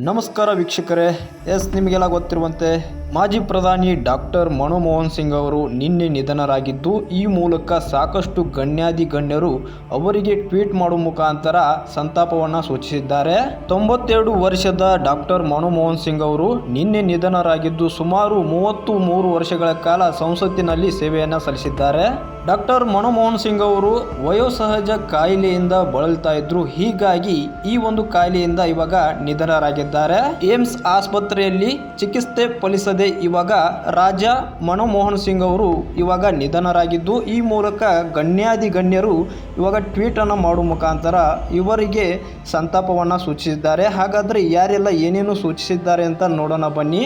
ನಮಸ್ಕಾರ ವೀಕ್ಷಕರೇ. ಎಸ್ ನಿಮಗೆಲ್ಲ ಗೊತ್ತಿರುವಂತೆ ಮಾಜಿ ಪ್ರಧಾನಿ ಡಾಕ್ಟರ್ ಮನಮೋಹನ್ ಸಿಂಗ್ ಅವರು ನಿನ್ನೆ ನಿಧನರಾಗಿದ್ದು, ಈ ಮೂಲಕ ಸಾಕಷ್ಟು ಗಣ್ಯಾದಿ ಗಣ್ಯರು ಅವರಿಗೆ ಟ್ವೀಟ್ ಮಾಡುವ ಮುಖಾಂತರ ಸಂತಾಪವನ್ನು ಸೂಚಿಸಿದ್ದಾರೆ. ತೊಂಬತ್ತೆರಡು ವರ್ಷದ ಡಾಕ್ಟರ್ ಮನಮೋಹನ್ ಸಿಂಗ್ ಅವರು ನಿನ್ನೆ ನಿಧನರಾಗಿದ್ದು, ಸುಮಾರು ಮೂವತ್ತು ಮೂರು ವರ್ಷಗಳ ಕಾಲ ಸಂಸತ್ತಿನಲ್ಲಿ ಸೇವೆಯನ್ನು ಸಲ್ಲಿಸಿದ್ದಾರೆ. ಡಾಕ್ಟರ್ ಮನಮೋಹನ್ ಸಿಂಗ್ ಅವರು ವಯೋಸಹಜ ಕಾಯಿಲೆಯಿಂದ ಬಳಲ್ತಾ ಇದ್ರು, ಹೀಗಾಗಿ ಈ ಒಂದು ಕಾಯಿಲೆಯಿಂದ ಇವಾಗ ನಿಧನರಾಗಿದ್ದಾರೆ. ಏಮ್ಸ್ ಆಸ್ಪತ್ರೆಯಲ್ಲಿ ಚಿಕಿತ್ಸೆ ಫಲಿಸದೆ ಇವಾಗ ರಾಜ ಮನಮೋಹನ್ ಸಿಂಗ್ ಅವರು ಇವಾಗ ನಿಧನರಾಗಿದ್ದು, ಈ ಮೂಲಕ ಗಣ್ಯಾದಿ ಗಣ್ಯರು ಇವಾಗ ಟ್ವೀಟ್ ಅನ್ನು ಮಾಡುವ ಮುಖಾಂತರ ಇವರಿಗೆ ಸಂತಾಪವನ್ನು ಸೂಚಿಸಿದ್ದಾರೆ. ಹಾಗಾದ್ರೆ ಯಾರೆಲ್ಲ ಏನೇನು ಸೂಚಿಸಿದ್ದಾರೆ ಅಂತ ನೋಡೋಣ ಬನ್ನಿ.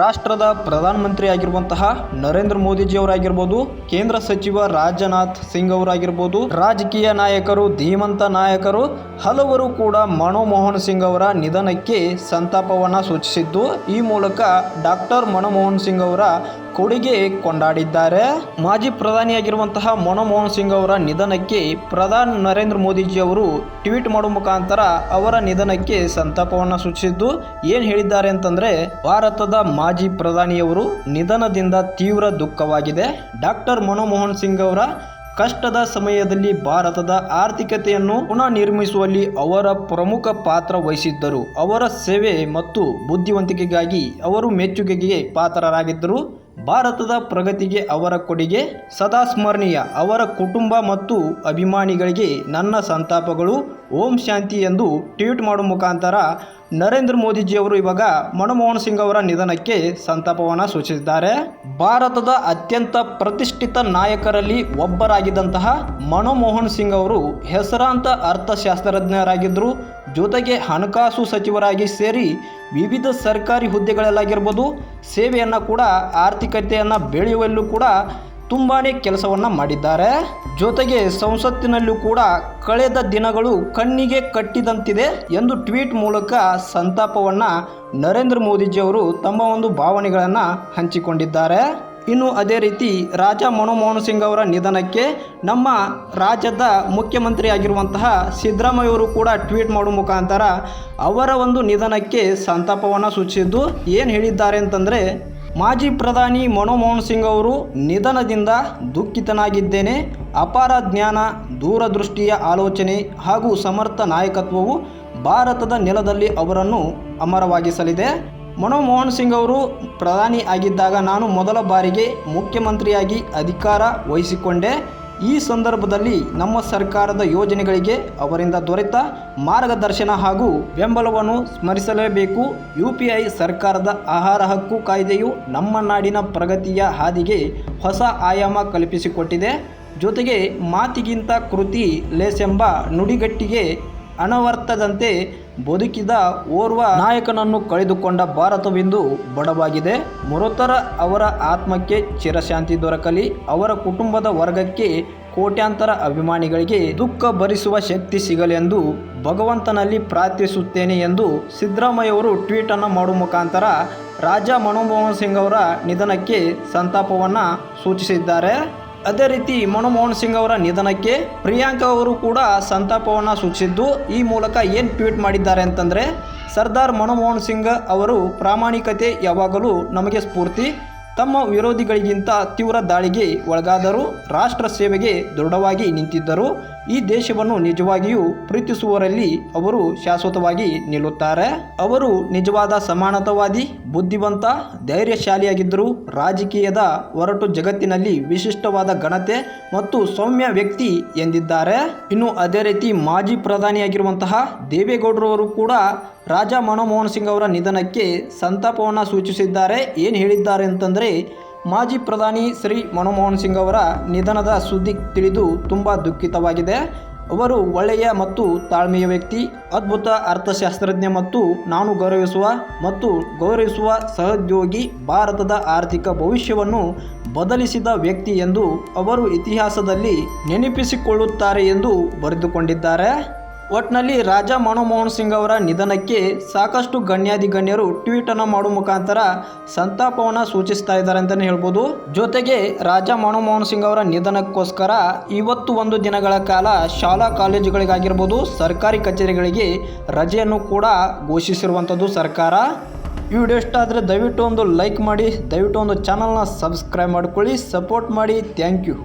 ರಾಷ್ಟ್ರದ ಪ್ರಧಾನಮಂತ್ರಿ ಆಗಿರುವಂತಹ ನರೇಂದ್ರ ಮೋದಿಜಿಯವರಾಗಿರ್ಬೋದು ಕೇಂದ್ರ ಸಚಿವ ರಾಜನಾಥ್ ಸಿಂಗ್ ಅವರಾಗಿರ್ಬೋದು, ರಾಜಕೀಯ ನಾಯಕರು ಧೀಮಂತ ನಾಯಕರು, ಹಲವರು ಕೂಡ ಮನಮೋಹನ್ ಸಿಂಗ್ ಅವರ ನಿಧನಕ್ಕೆ ಸಂತಾಪವನ್ನು ಸೂಚಿಸಿದ್ದು, ಈ ಮೂಲಕ ಡಾಕ್ಟರ್ ಮನಮೋಹನ್ ಸಿಂಗ್ ಅವರ ಕೊಡುಗೆ ಕೊಂಡಾಡಿದ್ದಾರೆ. ಮಾಜಿ ಪ್ರಧಾನಿಯಾಗಿರುವಂತಹ ಮನಮೋಹನ್ ಸಿಂಗ್ ಅವರ ನಿಧನಕ್ಕೆ ಪ್ರಧಾನಿ ನರೇಂದ್ರ ಮೋದಿಜಿ ಅವರು ಟ್ವೀಟ್ ಮಾಡುವ ಮುಖಾಂತರ ಅವರ ನಿಧನಕ್ಕೆ ಸಂತಾಪವನ್ನು ಸೂಚಿಸಿದ್ದು, ಏನು ಹೇಳಿದ್ದಾರೆ ಅಂತಂದ್ರೆ, ಭಾರತದ ಮಾಜಿ ಪ್ರಧಾನಿಯವರು ನಿಧನದಿಂದ ತೀವ್ರ ದುಃಖವಾಗಿದೆ. ಡಾಕ್ಟರ್ ಮನಮೋಹನ್ ಸಿಂಗ್ ಅವರ ಕಷ್ಟದ ಸಮಯದಲ್ಲಿ ಭಾರತದ ಆರ್ಥಿಕತೆಯನ್ನು ಪುನಃ ನಿರ್ಮಿಸುವಲ್ಲಿ ಅವರ ಪ್ರಮುಖ ಪಾತ್ರ ವಹಿಸಿದ್ದರು. ಅವರ ಸೇವೆ ಮತ್ತು ಬುದ್ಧಿವಂತಿಕೆಗಾಗಿ ಅವರು ಮೆಚ್ಚುಗೆಗೆ ಪಾತ್ರರಾಗಿದ್ದರು. ಭಾರತದ ಪ್ರಗತಿಗೆ ಅವರ ಕೊಡುಗೆ ಸದಾ ಸ್ಮರಣೀಯ. ಅವರ ಕುಟುಂಬ ಮತ್ತು ಅಭಿಮಾನಿಗಳಿಗೆ ನನ್ನ ಸಂತಾಪಗಳು ಓಂ ಶಾಂತಿ ಎಂದು ಟ್ವೀಟ್ ಮಾಡುವ ಮುಖಾಂತರ ನರೇಂದ್ರ ಮೋದಿಜಿಯವರು ಇವಾಗ ಮನಮೋಹನ್ ಸಿಂಗ್ ಅವರ ನಿಧನಕ್ಕೆ ಸಂತಾಪವನ್ನು ಸೂಚಿಸಿದ್ದಾರೆ. ಭಾರತದ ಅತ್ಯಂತ ಪ್ರತಿಷ್ಠಿತ ನಾಯಕರಲ್ಲಿ ಒಬ್ಬರಾಗಿದ್ದಂತಹ ಮನಮೋಹನ್ ಸಿಂಗ್ ಅವರು ಹೆಸರಾಂತ ಅರ್ಥಶಾಸ್ತ್ರಜ್ಞರಾಗಿದ್ದರು. ಜೊತೆಗೆ ಹಣಕಾಸು ಸಚಿವರಾಗಿ ಸೇರಿ ವಿವಿಧ ಸರ್ಕಾರಿ ಹುದ್ದೆಗಳಲ್ಲಾಗಿರ್ಬೋದು. ಸೇವೆಯನ್ನು ಕೂಡ, ಆರ್ಥಿಕತೆಯನ್ನು ಬೆಳೆಯುವಲ್ಲೂ ಕೂಡ ತುಂಬಾ ಕೆಲಸವನ್ನು ಮಾಡಿದ್ದಾರೆ. ಜೊತೆಗೆ ಸಂಸತ್ತಿನಲ್ಲೂ ಕೂಡ ಕಳೆದ ದಿನಗಳು ಕಣ್ಣಿಗೆ ಕಟ್ಟಿದಂತಿದೆ ಎಂದು ಟ್ವೀಟ್ ಮೂಲಕ ಸಂತಾಪವನ್ನು ನರೇಂದ್ರ ಮೋದಿಜಿಯವರು ತಮ್ಮ ಒಂದು ಭಾವನೆಗಳನ್ನು ಹಂಚಿಕೊಂಡಿದ್ದಾರೆ. ಇನ್ನು ಅದೇ ರೀತಿ ರಾಜ ಮನಮೋಹನ್ ಸಿಂಗ್ ಅವರ ನಿಧನಕ್ಕೆ ನಮ್ಮ ರಾಜ್ಯದ ಮುಖ್ಯಮಂತ್ರಿ ಆಗಿರುವಂತಹ ಸಿದ್ದರಾಮಯ್ಯವರು ಕೂಡ ಟ್ವೀಟ್ ಮಾಡುವ ಮುಖಾಂತರ ಅವರ ಒಂದು ನಿಧನಕ್ಕೆ ಸಂತಾಪವನ್ನು ಸೂಚಿಸಿದ್ದು ಏನು ಹೇಳಿದ್ದಾರೆ ಅಂತಂದರೆ ಮಾಜಿ ಪ್ರಧಾನಿ ಮನಮೋಹನ್ ಸಿಂಗ್ ಅವರು ನಿಧನದಿಂದ ದುಃಖಿತನಾಗಿದ್ದೇನೆ. ಅಪಾರ ಜ್ಞಾನ, ದೂರದೃಷ್ಟಿಯ ಆಲೋಚನೆ ಹಾಗೂ ಸಮರ್ಥ ನಾಯಕತ್ವವು ಭಾರತದ ನೆಲದಲ್ಲಿ ಅವರನ್ನು ಅಮರವಾಗಿಸಲಿದೆ. ಮನಮೋಹನ್ ಸಿಂಗ್ ಅವರು ಪ್ರಧಾನಿ ಆಗಿದ್ದಾಗ ನಾನು ಮೊದಲ ಬಾರಿಗೆ ಮುಖ್ಯಮಂತ್ರಿಯಾಗಿ ಅಧಿಕಾರ ವಹಿಸಿಕೊಂಡೆ. ಈ ಸಂದರ್ಭದಲ್ಲಿ ನಮ್ಮ ಸರ್ಕಾರದ ಯೋಜನೆಗಳಿಗೆ ಅವರಿಂದ ದೊರೆತ ಮಾರ್ಗದರ್ಶನ ಹಾಗೂ ಬೆಂಬಲವನ್ನು ಸ್ಮರಿಸಲೇಬೇಕು. ಯು ಪಿ ಐ ಸರ್ಕಾರದ ಆಹಾರ ಹಕ್ಕು ಕಾಯ್ದೆಯು ನಮ್ಮ ನಾಡಿನ ಪ್ರಗತಿಯ ಹಾದಿಗೆ ಹೊಸ ಆಯಾಮ ಕಲ್ಪಿಸಿಕೊಟ್ಟಿದೆ. ಜೊತೆಗೆ ಮಾತಿಗಿಂತ ಕೃತಿ ಲೇಸೆಂಬ ನುಡಿಗಟ್ಟಿಗೆ ಅನವರ್ತದಂತೆ ಬದುಕಿದ ಓರ್ವ ನಾಯಕನನ್ನು ಕಳೆದುಕೊಂಡ ಭಾರತವೆಂದು ಬಡವಾಗಿದೆ. ಮೃತರ ಅವರ ಆತ್ಮಕ್ಕೆ ಚಿರಶಾಂತಿ ದೊರಕಲಿ, ಅವರ ಕುಟುಂಬದ ವರ್ಗಕ್ಕೆ ಕೋಟ್ಯಾಂತರ ಅಭಿಮಾನಿಗಳಿಗೆ ದುಃಖ ಭರಿಸುವ ಶಕ್ತಿ ಸಿಗಲೆಂದು ಭಗವಂತನಲ್ಲಿ ಪ್ರಾರ್ಥಿಸುತ್ತೇನೆ ಎಂದು ಸಿದ್ದರಾಮಯ್ಯವರು ಟ್ವೀಟ್ ಅನ್ನು ಮಾಡುವ ಮುಖಾಂತರ ರಾಜ ಮನಮೋಹನ್ ಸಿಂಗ್ ಅವರ ನಿಧನಕ್ಕೆ ಸಂತಾಪವನ್ನು ಸೂಚಿಸಿದ್ದಾರೆ. ಅದೇ ರೀತಿ ಮನಮೋಹನ್ ಸಿಂಗ್ ಅವರ ನಿಧನಕ್ಕೆ ಪ್ರಿಯಾಂಕಾ ಅವರು ಕೂಡ ಸಂತಾಪವನ್ನು ಸೂಚಿಸಿದ್ದು, ಈ ಮೂಲಕ ಏನು ಟ್ವೀಟ್ ಮಾಡಿದ್ದಾರೆ ಅಂತಂದರೆ, ಸರ್ದಾರ್ ಮನಮೋಹನ್ ಸಿಂಗ್ ಅವರು ಪ್ರಾಮಾಣಿಕತೆ ಯಾವಾಗಲೂ ನಮಗೆ ಸ್ಫೂರ್ತಿ ತಮ್ಮ ವಿರೋಧಿಗಳಿಗಿಂತ ತೀವ್ರ ದಾಳಿಗೆ ಒಳಗಾದರೂ ರಾಷ್ಟ್ರ ಸೇವೆಗೆ ದೃಢವಾಗಿ ನಿಂತಿದ್ದರು ಈ ದೇಶವನ್ನು ನಿಜವಾಗಿಯೂ ಪ್ರೀತಿಸುವವರಲ್ಲಿ ಅವರು ಶಾಶ್ವತವಾಗಿ ನಿಲ್ಲುತ್ತಾರೆ. ಅವರು ನಿಜವಾದ ಸಮಾನತಾವಾದಿ, ಬುದ್ಧಿವಂತ, ಧೈರ್ಯಶಾಲಿಯಾಗಿದ್ದರು ರಾಜಕೀಯದ ಹೊರಟು ಜಗತ್ತಿನಲ್ಲಿ ವಿಶಿಷ್ಟವಾದ ಘನತೆ ಮತ್ತು ಸೌಮ್ಯ ವ್ಯಕ್ತಿ ಎಂದಿದ್ದಾರೆ. ಇನ್ನು ಅದೇ ರೀತಿ ಮಾಜಿ ಪ್ರಧಾನಿಯಾಗಿರುವಂತಹ ದೇವೇಗೌಡರವರು ಕೂಡ ರಾಜ ಮನಮೋಹನ್ ಸಿಂಗ್ ಅವರ ನಿಧನಕ್ಕೆ ಸಂತಾಪವನ್ನು ಸೂಚಿಸಿದ್ದಾರೆ. ಏನು ಹೇಳಿದ್ದಾರೆ ಅಂತಂದರೆ, ಮಾಜಿ ಪ್ರಧಾನಿ ಶ್ರೀ ಮನಮೋಹನ್ ಸಿಂಗ್ ಅವರ ನಿಧನದ ಸುದ್ದಿ ತಿಳಿದು ತುಂಬ ದುಃಖಿತವಾಗಿದೆ. ಅವರು ಒಳ್ಳೆಯ ಮತ್ತು ತಾಳ್ಮೆಯ ವ್ಯಕ್ತಿ, ಅದ್ಭುತ ಅರ್ಥಶಾಸ್ತ್ರಜ್ಞ ಮತ್ತು ನಾನು ಗೌರವಿಸುವ ಮತ್ತು ಗೌರವಿಸುವ ಸಹೋದ್ಯೋಗಿ, ಭಾರತದ ಆರ್ಥಿಕ ಭವಿಷ್ಯವನ್ನು ಬದಲಿಸಿದ ವ್ಯಕ್ತಿ ಎಂದು ಅವರು ಇತಿಹಾಸದಲ್ಲಿ ನೆನಪಿಸಿಕೊಳ್ಳುತ್ತಾರೆ ಎಂದು ಬರೆದುಕೊಂಡಿದ್ದಾರೆ. ಒಟ್ನಲ್ಲಿ ರಾಜಾ ಮನಮೋಹನ್ ಸಿಂಗ್ ಅವರ ನಿಧನಕ್ಕೆ ಸಾಕಷ್ಟು ಗಣ್ಯಾಧಿಗಣ್ಯರು ಟ್ವೀಟ್ ಅನ್ನು ಮಾಡುವ ಮುಖಾಂತರ ಸಂತಾಪವನ್ನು ಸೂಚಿಸ್ತಾ ಇದ್ದಾರೆ ಅಂತಲೇ ಹೇಳ್ಬೋದು. ಜೊತೆಗೆ ರಾಜಾ ಮನಮೋಹನ್ ಸಿಂಗ್ ಅವರ ನಿಧನಕ್ಕೋಸ್ಕರ ಇವತ್ತು ಒಂದು ದಿನಗಳ ಕಾಲ ಶಾಲಾ ಕಾಲೇಜುಗಳಿಗಾಗಿರ್ಬೋದು ಸರ್ಕಾರಿ ಕಚೇರಿಗಳಿಗೆ ರಜೆಯನ್ನು ಕೂಡ ಘೋಷಿಸಿರುವಂಥದ್ದು ಸರ್ಕಾರ. ಈ ವಿಡಿಯೋ ಇಷ್ಟ ಆದರೆ ದಯವಿಟ್ಟು ಒಂದು ಲೈಕ್ ಮಾಡಿ, ದಯವಿಟ್ಟು ಒಂದು ಚಾನಲ್ನ ಸಬ್ಸ್ಕ್ರೈಬ್ ಮಾಡ್ಕೊಳ್ಳಿ, ಸಪೋರ್ಟ್ ಮಾಡಿ, ಥ್ಯಾಂಕ್ ಯು.